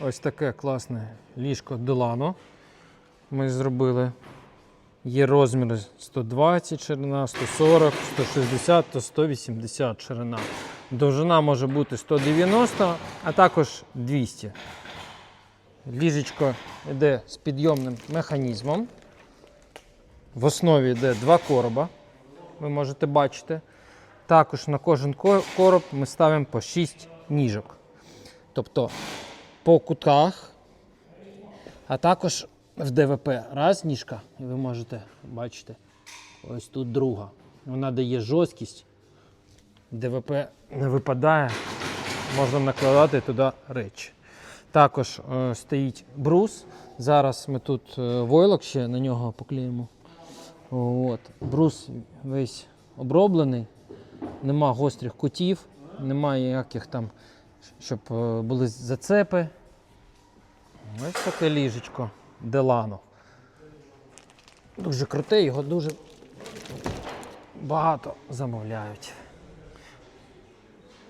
ось таке класне ліжко Делано. Ми зробили. Є розміри 120 ширина, 140, 160 та 180 ширина. Довжина може бути 190, а також 200. Ліжечко йде з підйомним механізмом. В основі йде два короба, ви можете бачити. Також на кожен короб ми ставимо по 6 ніжок. Тобто по кутках, а також в ДВП раз ніжка, і ви можете бачити, ось тут друга. Вона дає жорсткість, ДВП не випадає, можна накладати туди речі. Також е, стоїть брус. Зараз ми тут е, войлок ще на нього поклеїмо. От. Брус весь оброблений, нема гострих кутів, немає ніяких там, щоб е, були зацепи. Ось таке ліжечко Делано. Дуже круте, його дуже багато замовляють.